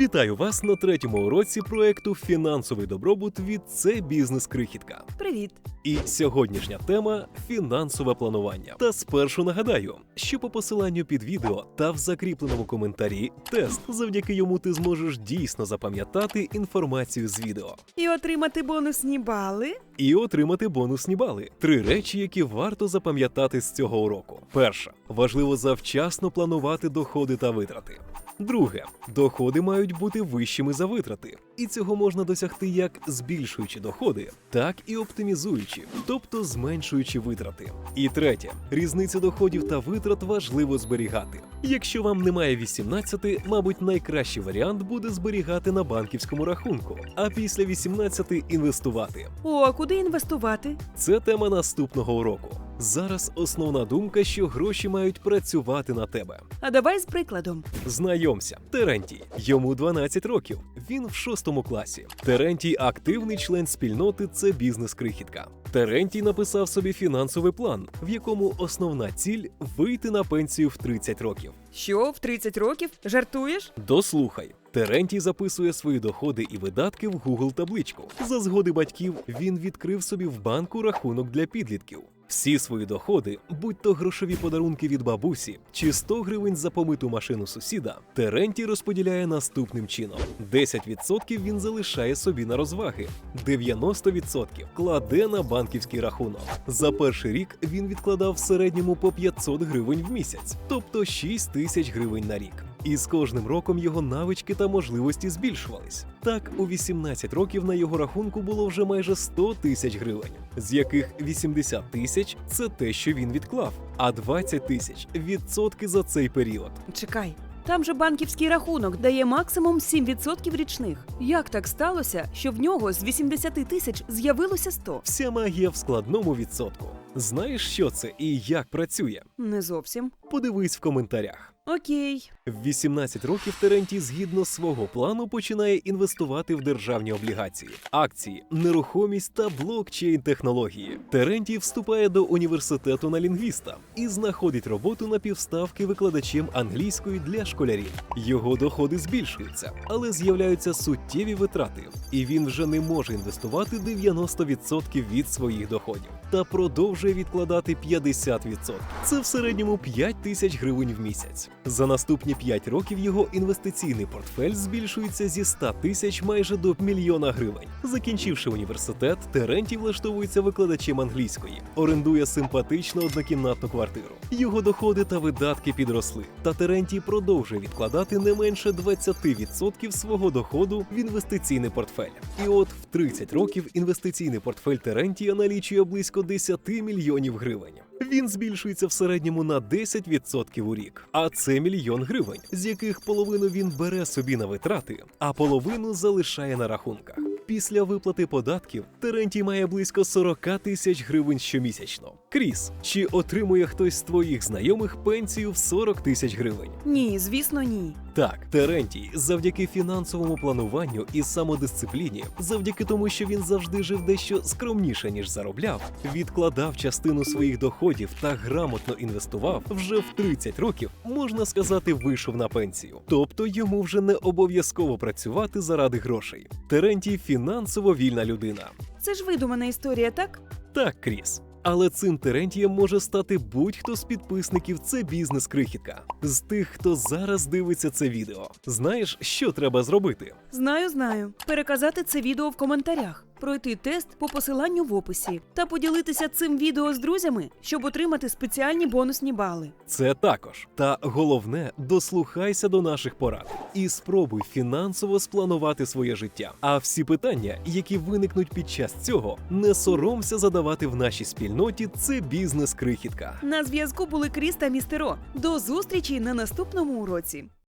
Вітаю вас на третьому уроці проекту Фінансовий добробут від це бізнес крихітка. Привіт! І сьогоднішня тема фінансове планування. Та спершу нагадаю, що по посиланню під відео та в закріпленому коментарі тест, завдяки йому ти зможеш дійсно запам'ятати інформацію з відео. І отримати бонусні бали. І отримати бонусні бали. Три речі, які варто запам'ятати з цього уроку. Перша важливо завчасно планувати доходи та витрати. Друге, доходи мають бути вищими за витрати, і цього можна досягти як збільшуючи доходи, так і оптимізуючи, тобто зменшуючи витрати. І третє, різницю доходів та витрат важливо зберігати. Якщо вам немає 18, мабуть, найкращий варіант буде зберігати на банківському рахунку, а після 18 інвестувати. О, а куди інвестувати? Це тема наступного уроку. Зараз основна думка, що гроші мають працювати на тебе. А давай з прикладом. Знайомся, Терентій. Йому 12 років. Він в шостому класі. Терентій активний член спільноти. Це бізнес-крихітка. Терентій написав собі фінансовий план, в якому основна ціль вийти на пенсію в 30 років. Що, в 30 років? Жартуєш? Дослухай. Терентій записує свої доходи і видатки в Google табличку. За згоди батьків він відкрив собі в банку рахунок для підлітків. Всі свої доходи, будь то грошові подарунки від бабусі чи 100 гривень за помиту машину сусіда, Терентій розподіляє наступним чином: 10% він залишає собі на розваги, 90% кладе на банківський рахунок. За перший рік він відкладав в середньому по 500 гривень в місяць, тобто 6 тисяч гривень на рік. І з кожним роком його навички та можливості збільшувались. Так, у 18 років на його рахунку було вже майже 100 тисяч гривень, з яких 80 тисяч це те, що він відклав, а 20 тисяч відсотки за цей період. Чекай. Там же банківський рахунок дає максимум 7% річних. Як так сталося, що в нього з 80 тисяч з'явилося 100? Вся магія в складному відсотку. Знаєш, що це і як працює? Не зовсім. Подивись в коментарях. Окей. В 18 років Терентій згідно свого плану починає інвестувати в державні облігації, акції, нерухомість та блокчейн технології. Терентій вступає до університету на лінгвіста і знаходить роботу на півставки викладачем англійської для школярів. Його доходи збільшуються, але з'являються суттєві витрати, і він вже не може інвестувати 90% від своїх доходів та продовжує відкладати 50%. Це в середньому 5 тисяч гривень в місяць. За наступні 5 років його інвестиційний портфель збільшується зі 100 тисяч майже до мільйона гривень. Закінчивши університет, Терентій влаштовується викладачем англійської, орендує симпатичну однокімнатну квартиру. Його доходи та видатки підросли. Та Терентій продовжує відкладати не менше 20% свого доходу в інвестиційний портфель. І от в 30 років інвестиційний портфель Терентія налічує близько 10 мільйонів гривень. Він збільшується в середньому на 10% у рік. А це мільйон гривень, з яких половину він бере собі на витрати, а половину залишає на рахунках. Після виплати податків Терентій має близько 40 тисяч гривень щомісячно. Кріс, чи отримує хтось з твоїх знайомих пенсію в 40 тисяч гривень? Ні, звісно, ні. Так, Терентій, завдяки фінансовому плануванню і самодисципліні, завдяки тому, що він завжди жив дещо скромніше ніж заробляв, відкладав частину своїх доходів та грамотно інвестував, вже в 30 років можна сказати, вийшов на пенсію. Тобто йому вже не обов'язково працювати заради грошей. Терентій фінансово вільна людина. Це ж видумана історія, так? Так, Кріс. Але цим Терентієм може стати будь-хто з підписників це бізнес крихітка. З тих, хто зараз дивиться це відео. Знаєш, що треба зробити? Знаю, знаю. Переказати це відео в коментарях, пройти тест по посиланню в описі та поділитися цим відео з друзями, щоб отримати спеціальні бонусні бали. Це також. Та головне, дослухайся до наших порад і спробуй фінансово спланувати своє життя. А всі питання, які виникнуть під час цього, не соромся задавати в нашій спільноті. Це бізнес крихітка. На зв'язку були Кріс та Містеро. До зустрічі на наступному уроці.